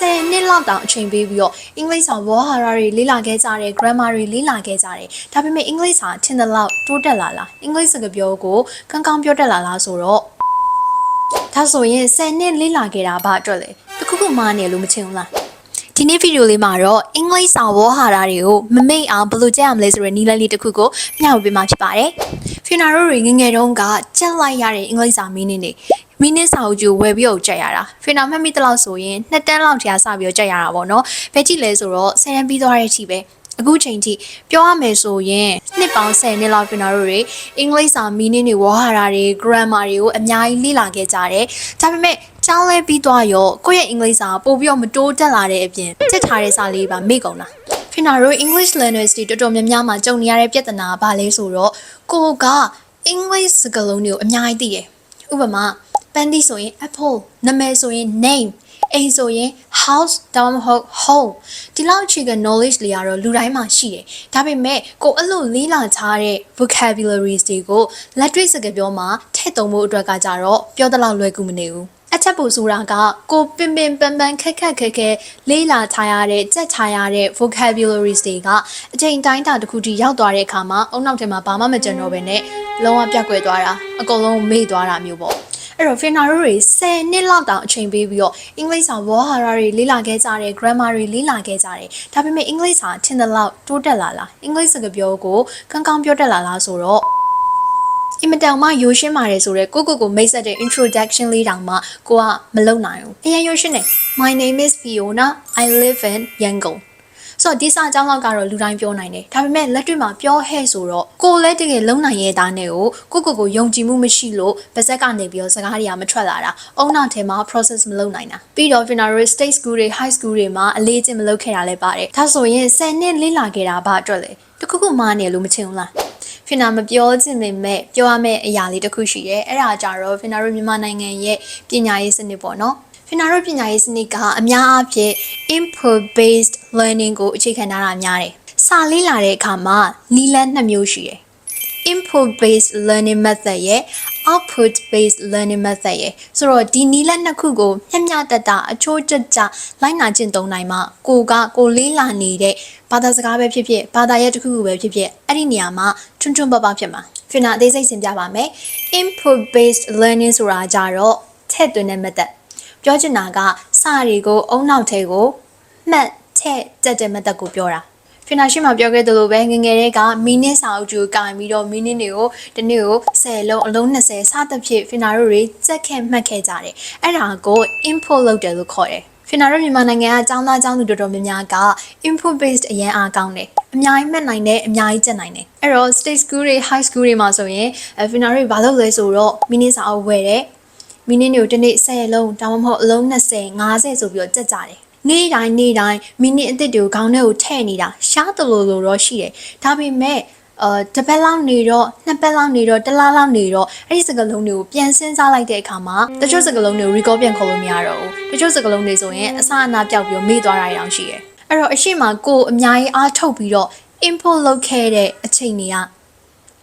10နှစ်လောက်တောင်အချိန်ပေးပြီးတော့အင်္ဂလိပ်စာဝေါ်ဟာရတွေလေ့လာခဲ့ကြတယ် grammar တွေလေ့လာခဲ့ကြတယ်ဒါပေမဲ့အင်္ဂလိပ်စာထင်တဲ့လောက်တိုးတက်လာလားအင်္ဂလိပ်စကားပြောကိုကောင်းကောင်းပြောတတ်လာလားဆိုတော့ဒါဆိုရင်10နှစ်လေ့လာခဲ့တာဘာအတွက်လဲတခုခုမှားနေလို့မချင်ဘူးလားဒီနေ့ဗီဒီယိုလေးမှာတော့အင်္ဂလိပ်စာဝေါ်ဟာရတွေကိုမမိတ်အောင်ဘယ်လိုကြက်ရမလဲဆိုတဲ့နည်းလမ်းလေးတစ်ခုကိုမျှဝေပေးမှာဖြစ်ပါတယ်ဖီနာရိုတွေငယ်ငယ်တုန်းကကြက်လိုက်ရတဲ့အင်္ဂလိပ်စာမင်းနေနေ မင်းနဲ့စာအုပ်ကျူဝယ်ပြီးတော့ကြက်ရတာဖီနာမှတ်မိတလောက်ဆိုရင်နှစ်တန်းလောက်ကြာစပြီးတော့ကြက်ရတာပေါ့နော်ဘယ်ကြည့်လဲဆိုတော့ဆယ်တန်းပြီးသွားတဲ့အချိန်ပဲအခုချိန်ထိပြောရမယ်ဆိုရင်နှစ်ပေါင်း10နှစ်လောက်ပြင်တော်တို့တွေအင်္ဂလိပ်စာမီနင်းတွေဝါဟာရာတွေ grammar တွေကိုအများကြီးလေ့လာခဲ့ကြတယ်ဒါပေမဲ့ကျောင်းလဲပြီးသွားရောကိုယ့်ရဲ့အင်္ဂလိပ်စာပို့ပြီးတော့မတိုးတက်လာတဲ့အပြင်တက်ထားတဲ့စာလေးပါမေ့ကုန်တာဖင်နာတို့ English learners တွေတော်တော်များများမှာကြုံနေရတဲ့ပြဿနာကဘာလဲဆိုတော့ကိုကအင်္ဂလိပ်စကားလုံးတွေကိုအများကြီးသိတယ်ဥပမာ ပန်းသီးဆိုရင် apple နာမည်ဆိုရင် name အိမ်ဆိုရင် house ဒါမှမဟုတ် home ဒီလောက်အခြေခံ knowledge တွေကတော့လူတိုင်းမှာရှိတယ်ဒါပေမဲ့ကိုအဲ့လိုလေးလာထားတဲ့ vocabularies တွေကိုလက်တွေ့စကားပြောမှာထည့်သုံးဖို့အတွက်ကကြတော့ပြော得လောက်လွယ်ကူမနေဘူးအချက်ပိုဆိုတာကကိုပင်ပင်ပန်းပန်းခက်ခက်ခဲခဲလေးလာထားရတဲ့ကြက်ချရတဲ့ vocabularies တွေကအချိန်တိုင်းတာတစ်ခုထိရောက်သွားတဲ့အခါမှာအုံနောက်ထဲမှာဘာမှမကြံတော့ဘဲနဲ့လုံးဝပြတ်ကွယ်သွားတာအကုန်လုံးမေ့သွားတာမျိုးပေါ့ အဲ့တော့ Finna တို့တွေ10နှစ်လောက်တောင်အချိန်ပေးပြီးတော့အင်္ဂလိပ်စာဝေါ်ဟာရတွေလေ့လာခဲ့ကြတယ် grammar တွေလေ့လာခဲ့ကြတယ်ဒါပေမဲ့အင်္ဂလိပ်စာထင်တဲ့လောက်တိုးတက်လာလားအင်္ဂလိပ်စကားပြောကိုကောင်းကောင်းပြောတတ်လာလားဆိုတော့အင်မတန်မှရိုးရှင်းပါတယ်ဆိုတော့ကိုကိုကိုမိတ်ဆက်တဲ့ introduction လေးတောင်မှကိုကမလုံနိုင်ဘူးအရင်ရိုးရှင်းနေ My name is Fiona I live in Yangon ဆိုတော့ဒီစာအကြောင်းလောက်ကတော့လူတိုင်းပြောနိုင်တယ်ဒါပေမဲ့လက်တွေ့မှာပြောဟဲ့ဆိုတော့ကိုယ်လည်းတကယ်လုံနိုင်ရဲ့သားနဲ့ကိုကိုကိုကိုယုံကြည်မှုမရှိလို့ပါဇက်ကနေပြီးတော့စကားတွေကမထွက်လာတာအုံနောက်ထဲမှာ process မလုပ်နိုင်တာပြီးတော့ Finary State School တွေ High School တွေမှာအလေးကျင့်မလုပ်ခဲ့တာလည်းပါတယ်ဒါဆိုရင်10နှစ်လေ့လာခဲ့တာဘာအတွက်လဲတခုခုမှားနေလို့မချင်ဘူးလားဖင်နာမပြောချင်ပေမဲ့ပြောရမယ့်အရာလေးတစ်ခုရှိတယ်အဲ့ဒါကြတော့ဖင်နာတို့မြန်မာနိုင်ငံရဲ့ပညာရေးစနစ်ပေါ့နော် ဖင်နာတို့ပညာရေးစနစ်ကအများအားဖြင့် input based learning ကိုအခြေခံထားတာများတယ်။စာလေ့လာတဲ့အခါမှာနီလန်းနှစ်မျိုးရှိတယ်။ input based learning method ရဲ့ output based learning method ရဲ့ဆိုတော့ဒီနီလန်းနှစ်ခုကိုမျှမျှတတအချိုးကျကျလိုက်နာကျင့်သုံးနိုင်မှကိုကကိုလေးလာနေတဲ့ဘာသာစကားပဲဖြစ်ဖြစ်ဘာသာရဲ့တစ်ခုခုပဲဖြစ်ဖြစ်အဲ့ဒီနေရာမှာထွန်းထွန်းပပဖြစ်မှာဖင်နာအသေးစိတ်ရှင်းပြပါမယ် input based learning ဆိုတာကြတော့ထည့်သွင်းတဲ့ method ပြောချင်တာကစာတွေကိုအုံနောက်ထဲကိုမှတ်ထည့်တက်တဲ့ method ကိုပြောတာဖင်နာရှိမှပြောခဲ့သလိုပဲငငယ်တွေကမီနစ်စာအုပ်ကျူကင်ပြီးတော့မီနစ်တွေကိုဒီနေ့ကို10လုံးအလုံး20စသဖြင့်ဖင်နာတို့တွေစက်ခဲ့မှတ်ခဲ့ကြတယ်အဲ့ဒါကို input လုပ်တယ်လို့ခေါ်တယ်ဖင်နာတို့မြန်မာနိုင်ငံကចောင်းသားចောင်းသူတော်တော်များများက input based အရန်အားကောင်းတယ်အများကြီးမှတ်နိုင်တယ်အများကြီးကျက်နိုင်တယ်အဲ့တော့ state school တွေ high school တွေမှာဆိုရင်ဖင်နာတို့ဘာလုပ်လဲဆိုတော့မီနစ်စာအုပ်ဝယ်တယ် မီနစ်တွေကိုတစ်နေ့10လုံးဒါမှမဟုတ်အလုံး20 50ဆိုပြီးတော့ကြက်ကြတယ်နေ့တိုင်းနေ့တိုင်းမိနစ်အသစ်တွေကိုခေါင်းထဲကိုထည့်နေတာရှားတလို့လို့တော့ရှိတယ်ဒါပေမဲ့အာတစ်ပတ်လောက်နေတော့နှစ်ပတ်လောက်နေတော့တစ်လလောက်နေတော့အဲ့ဒီစကလုံးတွေကိုပြန်စဉ်းစားလိုက်တဲ့အခါမှာတချို့စကလုံးတွေကို recall ပြန်ခေါ်လို့မရတော့ဘူးတချို့စကလုံးတွေဆိုရင်အစအနာပြောက်ပြီးတော့မေ့သွားတာတောင်ရှိတယ်အဲ့တော့အရှိမကိုအများကြီးအားထုတ်ပြီးတော့ input လုပ်ခဲ့တဲ့အချိန်တွေက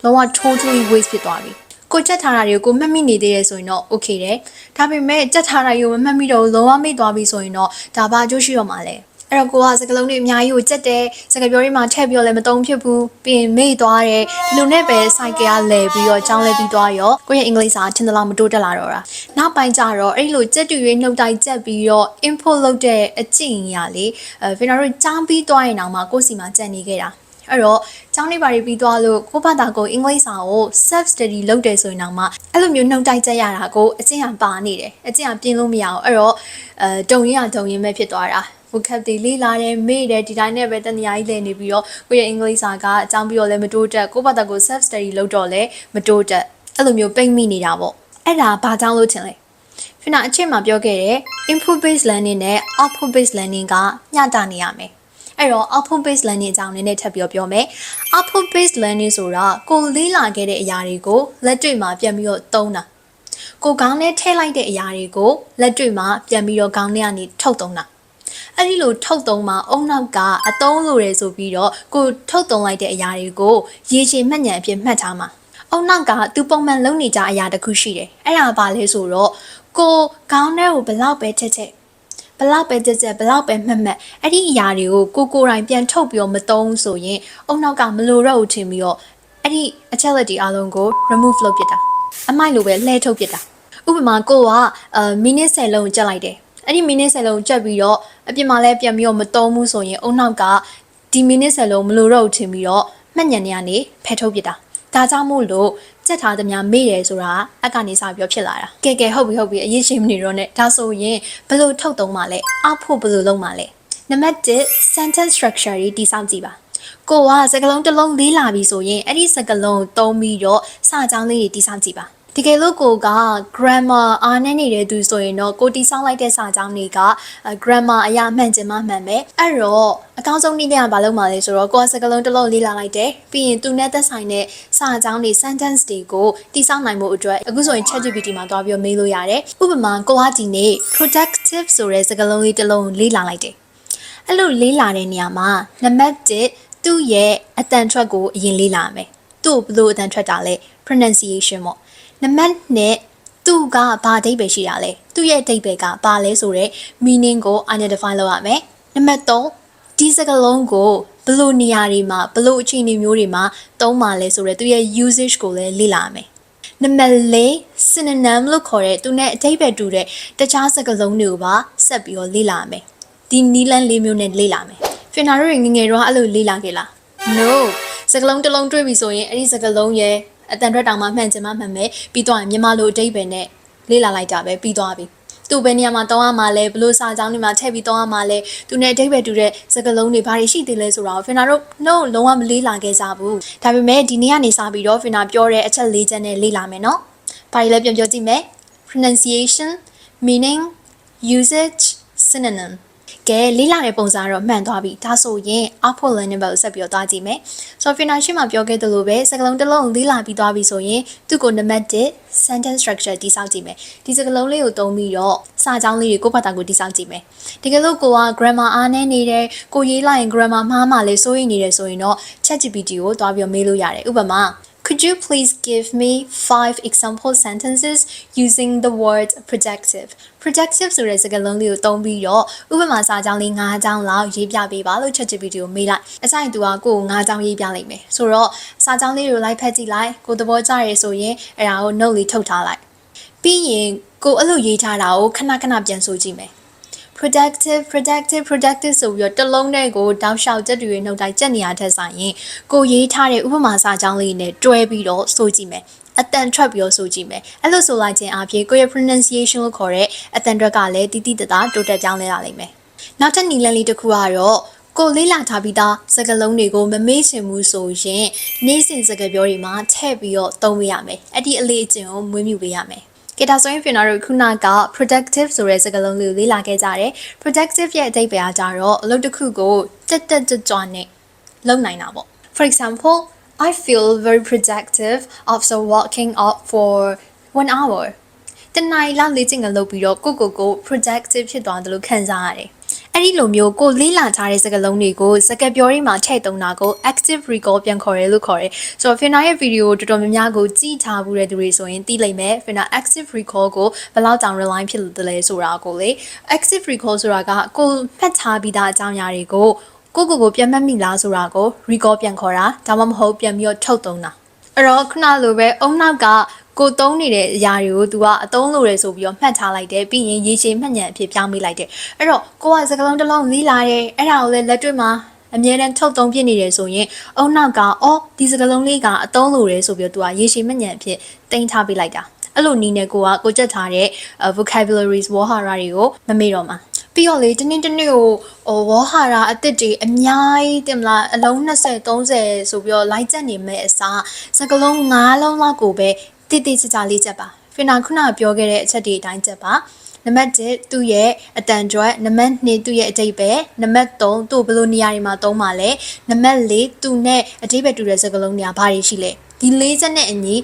လုံးဝ totally waste ဖြစ်သွားပြီ ကိုကြက်ထားတာတွေကိုကိုမှတ်မိနေသေးတယ်ဆိုရင်တော့ okay တယ်ဒါပေမဲ့ကြက်ထားတာတွေကိုမမှတ်မိတော့လုံးဝမေ့သွားပြီဆိုရင်တော့ဒါဘာအကျိုးရှိတော့မှာလဲအဲ့တော့ကိုကစကလုံးတွေအများကြီးကိုကြက်တယ်စကပြောတွေမှာထည့်ပြီးတော့လည်းမတုံးဖြစ်ဘူးပြီးရင်မေ့သွားတယ်ဒီလိုနဲ့ပဲ cycle ကလဲပြီးတော့ကြောင်းလဲပြီးသွားရောကိုရဲ့အင်္ဂလိပ်စာထင်သလားမတိုးတက်လာတော့တာနောက်ပိုင်းကျတော့အဲ့လိုကြက်တူရွေးနှုတ်တိုက်ကြက်ပြီးတော့ input လုပ်တဲ့အကျင့်အရာလေးအဲဖင်နာတို့ကြောင်းပြီးသွားရင်တော့မှကိုယ့်စီမှာကြက်နေခဲ့တာ အဲ့တော့ကျောင်းနေပါတွေပြီးသွားလို့ကိုယ့်ဘာသာကိုအင်္ဂလိပ်စာကို self study လုပ်တယ်ဆိုရင်တော့မှအဲ့လိုမျိုးနှုတ်တိုက်ကြရတာကိုအကျင့်ကပါနေတယ်အကျင့်ကပြင်းလို့မရအောင်အဲ့တော့အဲတုံရင်ကတုံရင်ပဲဖြစ်သွားတာ vocab တွေလေးလာတယ်မေ့တယ်ဒီတိုင်းနဲ့ပဲတနည်းအားကြီးလည်နေပြီးတော့ကိုယ့်ရဲ့အင်္ဂလိပ်စာကအကြောင်းပြီးတော့လည်းမတိုးတက်ကိုယ့်ဘာသာကို self study လုပ်တော့လည်းမတိုးတက်အဲ့လိုမျိုးပိတ်မိနေတာပေါ့အဲ့ဒါဘာကြောင့်လို့ထင်လဲဖင်နာအချက်မှာပြောခဲ့တဲ့ input based learning နဲ့ output based learning ကမျှတနေရမယ် အဲ့တော့ output based learning အကြောင်းနည်းနည်းထပ်ပြောပြောမယ် output based learning ဆိုတာကိုလေးလာခဲ့တဲ့အရာတွေကိုလက်တွေ့မှာပြန်ပြီးတော့သုံးတာကိုခေါင်းထဲထည့်လိုက်တဲ့အရာတွေကိုလက်တွေ့မှာပြန်ပြီးတော့ခေါင်းထဲကနေထုတ်သုံးတာအဲ့ဒီလိုထုတ်သုံးမှာအုံနောက်ကအတုံးလိုတယ်ဆိုပြီးတော့ကိုထုတ်သုံးလိုက်တဲ့အရာတွေကိုရေရှည်မှတ်ဉဏ်အဖြစ်မှတ်ထားမှာအုံနောက်ကသူပုံမှန်လုပ်နေကြအရာတစ်ခုရှိတယ်အဲ့ဒါဘာလဲဆိုတော့ကိုခေါင်းထဲကိုဘလောက်ပဲချက်ချက် ဘလောက်ပဲကြက်ကြက်ဘလောက်ပဲမှတ်မှတ်အဲ့ဒီအရာတွေကိုကိုကိုယ်တိုင်ပြန်ထုတ်ပြီးတော့မသုံးဘူးဆိုရင်အုံနောက်ကမလိုတော့ဘူးထင်ပြီးတော့အဲ့ဒီအချက်လက်တွေအားလုံးကို remove လုပ်ပစ်တာအမိုက်လိုပဲလှည့်ထုတ်ပစ်တာဥပမာကိုကအာမိနစ်10လုံးကြက်လိုက်တယ်အဲ့ဒီမိနစ်10လုံးကြက်ပြီးတော့အပြင်မှာလည်းပြန်ပြီးတော့မသုံးဘူးဆိုရင်အုံနောက်ကဒီမိနစ်10လုံးမလိုတော့ဘူးထင်ပြီးတော့မှတ်ညံနေရနေဖယ်ထုတ်ပစ်တာ ဒါကြောင့်မို့လို့စက်ထားသမျှမေ့တယ်ဆိုတာအကနေစပြီးတော့ဖြစ်လာတာကဲကဲဟုတ်ပြီဟုတ်ပြီအရေးရှိမနေတော့နဲ့ဒါဆိုရင်ဘယ်လိုထုတ်သုံးမှလဲအောက်ဖို့ဘယ်လိုလုပ်မှလဲနံပါတ်1 sentence structure တွေတိစောင့်ကြည့်ပါကိုကစကားလုံးတစ်လုံးလေးလာပြီဆိုရင်အဲ့ဒီစကားလုံးကိုသုံးပြီးတော့စာကြောင်းလေးတွေတိစောင့်ကြည့်ပါ တကယ်လို့ကိုက grammar အားနည်းနေတဲ့သူဆိုရင်တော့ကိုတီဆောင်းလိုက်တဲ့စာကြောင်းတွေက grammar အရာမှန်ချင်မှမှန်ပဲအဲ့တော့အကောင်းဆုံးနည်းနဲ့ကဘာလုပ်မှာလဲဆိုတော့ကိုကစကားလုံးတစ်လုံးလေးလာလိုက်တယ်ပြီးရင်သူနဲ့သက်ဆိုင်တဲ့စာကြောင်းတွေ sentence တွေကိုတီဆောင်းနိုင်မှုအတွက်အခုဆိုရင် ChatGPT မှာတွားပြီးမေးလို့ရတယ်ဥပမာကိုကဒီနေ့ productive ဆိုတဲ့စကားလုံးလေးတစ်လုံးလေးလာလိုက်တယ်အဲ့လိုလေးလာတဲ့နေရာမှာနံပါတ်1သူ့ရဲ့အတန်ထွက်ကိုအရင်လေးလာမယ်သူ့ဘယ်လိုအတန်ထွက်တာလဲ pronunciation ပေါ့ နံပါတ်2သူကဘာအဓိပ္ပာယ်ရှိတာလဲသူ့ရဲ့အဓိပ္ပာယ်ကဘာလဲဆိုတော့ meaning ကို identify လုပ်ရမယ်နံပါတ်3ဒီစကားလုံးကိုဘယ်လိုနေရာတွေမှာဘယ်လိုအခြေအနေမျိုးတွေမှာသုံးပါလဲဆိုတော့သူရဲ့ usage ကိုလည်းလေ့လာရမယ်နံပါတ်4 synonym လို့ခေါ်တဲ့သူနဲ့အဓိပ္ပာယ်တူတဲ့တခြားစကားလုံးတွေကိုပါဆက်ပြီးတော့လေ့လာရမယ်ဒီနီလန်းလေးမျိုးနဲ့လေ့လာမယ်ဖင်နာတို့ငငယ်တော့အဲ့လိုလေ့လာခဲ့လား no စကားလုံးတစ်လုံးတွေ့ပြီဆိုရင်အဲ့ဒီစကားလုံးရဲ့ အတန်ထွက်တောင်မှမှန်ချင်မှမှန်မယ်ပြီးတော့မြန်မာလိုအဓိပ္ပာယ်နဲ့လေ့လာလိုက်တာပဲပြီးသွားပြီသူဘယ်နေရာမှာတောင်းရမှာလဲဘလို့စာကြောင်းတွေမှာထည့်ပြီးတောင်းရမှာလဲသူနဲ့အဓိပ္ပာယ်တူတဲ့စကားလုံးတွေဘာတွေရှိသေးလဲဆိုတာကိုဖင်နာတို့ no လုံးဝမလေ့လာခဲ့ကြဘူးဒါပေမဲ့ဒီနေ့ကနေစပြီးတော့ဖင်နာပြောတဲ့အချက်၄ချက်နဲ့လေ့လာမယ်နော်ဘာတွေလဲပြန်ပြောကြည့်မယ် pronunciation meaning usage synonym ကဲလေးလာတဲ့ပုံစံကတော့မှန်သွားပြီဒါဆိုရင် output learning ဘက်ကိုဆက်ပြီးတော့သွားကြည့်မယ်ဆိုတော့ finish မှာပြောခဲ့သလိုပဲစကားလုံးတစ်လုံးလေးလာပြီးသွားပြီဆိုရင်သူ့ကို number 1 sentence structure တိစောက်ကြည့်မယ်ဒီစကားလုံးလေးကိုသုံးပြီးတော့စာကြောင်းလေးတွေကိုယ့်ဘာသာကိုတိစောက်ကြည့်မယ်တကယ်လို့ကိုက grammar အားနည်းနေတယ်ကိုရေးလိုက်ရင် grammar မှားမှလည်းစိုးရိမ်နေတယ်ဆိုရင်တော့ ChatGPT ကိုတွားပြီးမေးလို့ရတယ်ဥပမာ Could you please give me five example sentences using the word projective? projective ဆိုတဲ့စကားလုံးလေးကိုသုံးပြီးတော့ဥပမာစာကြောင်းလေး၅ကြောင်းလောက်ရေးပြပေးပါလို့ ChatGPT ကိုမေးလိုက်အဆိုင်သူကကိုယ်၅ကြောင်းရေးပြလိုက်မယ်ဆိုတော့စာကြောင်းလေးကိုလိုက်ဖက်ကြည့်လိုက်ကိုသဘောကျရဲဆိုရင်အဲ့ဒါကို note လေးထုတ်ထားလိုက်ပြီးရင်ကိုအဲ့လိုရေးထားတာကိုခဏခဏပြန်ဆိုကြည့်မယ် productive productive productive ဆိုပြီးတော့တစ်လုံးနဲ့ကိုတောက်လျှောက်ချက်တွေနှုတ်တိုင်းကြက်နေရတဲ့ဆိုင်ရင်ကိုရေးထားတဲ့ဥပမာစာကြောင်းလေးနဲ့တွဲပြီးတော့ဆိုကြည့်မယ်အတန်ထွက်ပြီးတော့ဆိုကြည့်မယ်အဲ့လိုဆိုလိုက်ခြင်းအပြင်ကိုရဲ့ pronunciation လို့ခေါ်တဲ့အတန်ထွက်ကလည်းတိတိတသားတိုးတက်ပြောင်းလဲလာလိမ့်မယ်နောက်ထပ်နီလန်လေးတစ်ခုကတော့ကိုလေးလာထားပြီးသားစကားလုံးတွေကိုမမေ့ချင်ဘူးဆိုရင်နေ့စဉ်စကားပြောတွေမှာထည့်ပြီးတော့သုံးပေးရမယ်အဲ့ဒီအလေးအကျင့်ကိုမွေးမြူပေးရမယ် ကဲဒါဆိုရင်ဖင်နာတို့ခုနက productive ဆိုတဲ့စကားလုံးလေးကိုလေ့လာခဲ့ကြတယ် productive ရဲ့အဓိပ္ပာယ်ကကြတော့အလုပ်တစ်ခုကိုတက်တက်ကြွကြွနဲ့လုပ်နိုင်တာပေါ့ for example I feel very productive after walking out for 1 hour တနင်္လာလောက်လေ့ကျင့်ခန်းလုပ်ပြီးတော့ကိုကိုကို productive ဖြစ်သွားတယ်လို့ခံစားရတယ် အဲ့ဒီလိုမျိုးကိုလေးလာထားတဲ့စကားလုံးတွေကိုစကားပြောရင်းမှာထည့်သုံးတာကို active recall ပြန်ခေါ်ရဲလို့ခေါ်ရဲဆိုတော့ Fina ရဲ့ဗီဒီယိုတော်တော်များများကိုကြည့်ထားဘူးတဲ့သူတွေဆိုရင်သိလိမ့်မယ် Fina active recall ကိုဘယ်လောက်တောင် rely ဖြစ်လို့တလဲဆိုတာကိုလေ active recall ဆိုတာကကိုဖတ်ထားပြီးသားအကြောင်းအရာတွေကိုကိုကိုကိုပြန်မှတ်မိလားဆိုတာကို recall ပြန်ခေါ်တာဒါမှမဟုတ်ပြန်ပြီးတော့ထုတ်သုံးတာအဲ့တော့ခုနလိုပဲအုံနောက်က ကိုသုံးနေတဲ့အရာတွေကို तू ကအသုံးလို့ရဲဆိုပြီးတော့မှတ်ထားလိုက်တယ်ပြီးရင်ရေရှည်မှတ်ဉဏ်အဖြစ်ပြောင်းပေးလိုက်တယ်အဲ့တော့ကိုကစကလုံးတစ်လုံးလေးလာတယ်အဲ့ဒါကိုလည်းလက်တွေ့မှာအမြဲတမ်းထုတ်သုံးပြနေတယ်ဆိုရင်အုံနောက်ကအော်ဒီစကလုံးလေးကအသုံးလို့ရဲဆိုပြီးတော့ तू ကရေရှည်မှတ်ဉဏ်အဖြစ်တင်ထားပေးလိုက်တာအဲ့လိုနီးနေကိုကကိုကြက်ထားတဲ့ vocabularies ဝေါ်ဟာရာတွေကိုမမေ့တော့မှာပြီးတော့လေတနေ့တနေ့ကိုဟိုဝေါ်ဟာရာအစ်စ်တွေအများကြီးတင်မလားအလုံး20 30ဆိုပြီးတော့လိုက်ချက်နေမဲ့အစားစကလုံး9လုံးလောက်ကိုပဲ တိတိကျကျလေးချက်ပါဖင်နာခုနပြောခဲ့တဲ့အချက်တွေအတိုင်းချက်ပါနံပါတ်1သူ့ရဲ့အတန်ကြွက်နံပါတ်2သူ့ရဲ့အတိတ်ပဲနံပါတ်3သူ့ဘယ်လိုနေရာတွေမှာသုံးပါလဲနံပါတ်4သူနဲ့အတိတ်ပဲတူတဲ့စကားလုံးတွေကဘာတွေရှိလဲဒီ၄ချက်နဲ့အညီ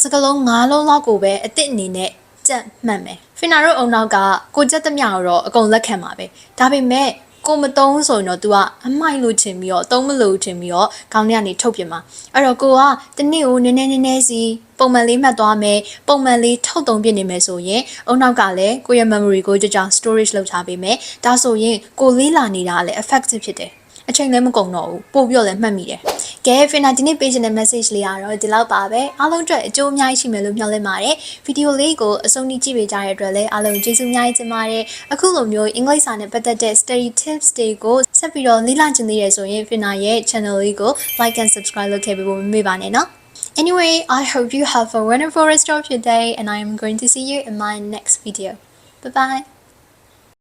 စကားလုံး၅လုံးလောက်ကိုပဲအစ်စ်အနေနဲ့ကြက်မှတ်မယ်ဖင်နာတို့အုံနောက်ကကိုကြက်သမျှကိုတော့အကုန်လက်ခံပါပဲဒါပေမဲ့ ကိုမတုံးဆိုရင်တော့ तू ကအမိုက်လို့ချင်ပြီးတော့အသုံးမလို့ချင်ပြီးတော့ခေါင်းထဲကနေထုတ်ပြမှာအဲ့တော့ကိုကတနေ့ကိုနည်းနည်းနည်းနည်းစီပုံမှန်လေးမှတ်သွားမယ်ပုံမှန်လေးထုတ်သုံးပြနေမယ်ဆိုရင်အုံနောက်ကလည်းကိုယ့်ရဲ့ memory ကိုကြကြ storage လုပ်ထားပေးမယ်ဒါဆိုရင်ကိုလေးလာနေတာကလည်း effective ဖြစ်တယ်အချိန်လည်းမကုန်တော့ဘူးပို့ပြီးတော့လည်းမှတ်မိတယ် ကဲ Fina ဒီနေ့ page နဲ့ message လေးကတော့ဒီလောက်ပါပဲအားလုံးအတွက်အကျိုးအများကြီးရှိမယ်လို့မျှော်လင့်ပါတယ်ဗီဒီယိုလေးကိုအဆုံးထိကြည့်ပေးကြတဲ့အတွက်လည်းအားလုံးကျေးဇူးအများကြီးတင်ပါတယ်အခုလိုမျိုးအင်္ဂလိပ်စာနဲ့ပတ်သက်တဲ့ study tips တွေကိုဆက်ပြီးတော့လေ့လာချင်သေးတယ်ဆိုရင် Fina ရဲ့ channel လေးကို like and subscribe လုပ်ခဲ့ပေးဖို့မမေ့ပါနဲ့နော် Anyway, I hope you have a wonderful rest of your day and I am going to see you in my next video. Bye bye.